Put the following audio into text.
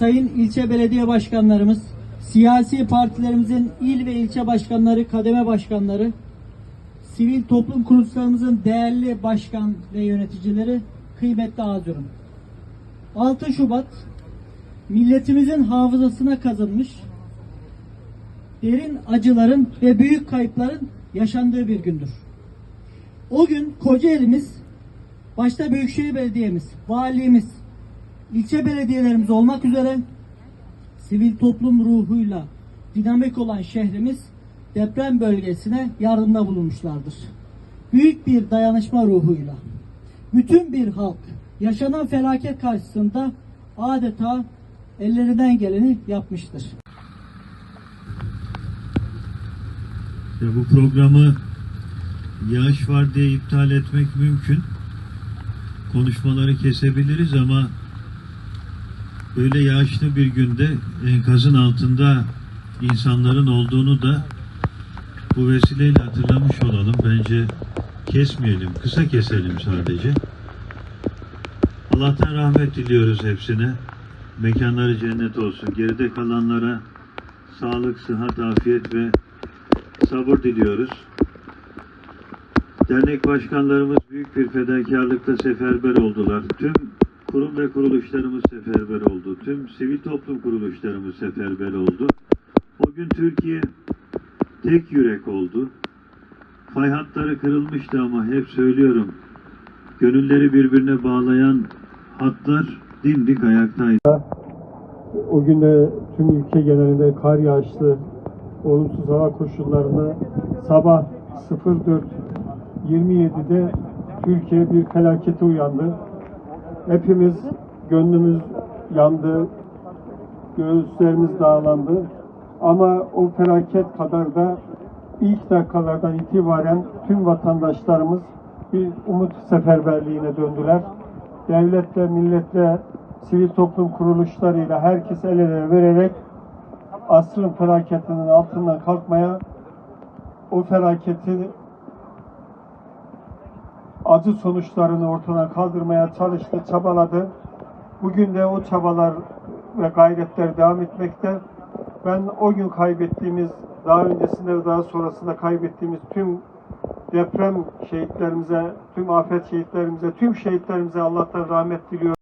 sayın ilçe belediye başkanlarımız, siyasi partilerimizin il ve ilçe başkanları, kademe başkanları, sivil toplum kuruluşlarımızın değerli başkan ve yöneticileri, kıymetli hazırım. 6 Şubat milletimizin hafızasına kazınmış derin acıların ve büyük kayıpların yaşandığı bir gündür. O gün Kocaeli'miz, başta Büyükşehir Belediye'miz, valimiz, ilçe belediyelerimiz olmak üzere sivil toplum ruhuyla dinamik olan şehrimiz deprem bölgesine yardımda bulunmuşlardır. Büyük bir dayanışma ruhuyla bütün bir halk yaşanan felaket karşısında adeta ellerinden geleni yapmıştır. Ya bu programı yağış var diye iptal etmek mümkün. Konuşmaları kesebiliriz ama böyle yağışlı bir günde enkazın altında insanların olduğunu da bu vesileyle hatırlamış olalım. Bence kesmeyelim, kısa keselim sadece. Allah'tan rahmet diliyoruz hepsine. Mekanları cennet olsun. Geride kalanlara sağlık, sıhhat, afiyet ve sabır diliyoruz. Dernek başkanlarımız büyük bir fedakarlıkla seferber oldular. Tüm kurum ve kuruluşlarımız seferber oldu. Tüm sivil toplum kuruluşlarımız seferber oldu. O gün Türkiye tek yürek oldu. Fay hatları kırılmıştı ama hep söylüyorum. Gönülleri birbirine bağlayan hatlar dimdik ayaktaydı. O gün de tüm ülke genelinde kar yağışlı, olumsuz hava koşullarında sabah 04.27'de Türkiye bir felakete uyandı. Hepimiz gönlümüz yandı, göğüslerimiz dağlandı. Ama o felaket kadar da ilk dakikalardan itibaren tüm vatandaşlarımız bir umut seferberliğine döndüler. Devletle, milletle, sivil toplum kuruluşlarıyla herkes el ele vererek asrın felaketinin altından kalkmaya, o felaketi acı sonuçlarını ortadan kaldırmaya çalıştı, çabaladı. Bugün de o çabalar ve gayretler devam etmekte. Ben o gün kaybettiğimiz, daha öncesinde ve daha sonrasında kaybettiğimiz tüm deprem şehitlerimize, tüm afet şehitlerimize, tüm şehitlerimize Allah'tan rahmet diliyorum.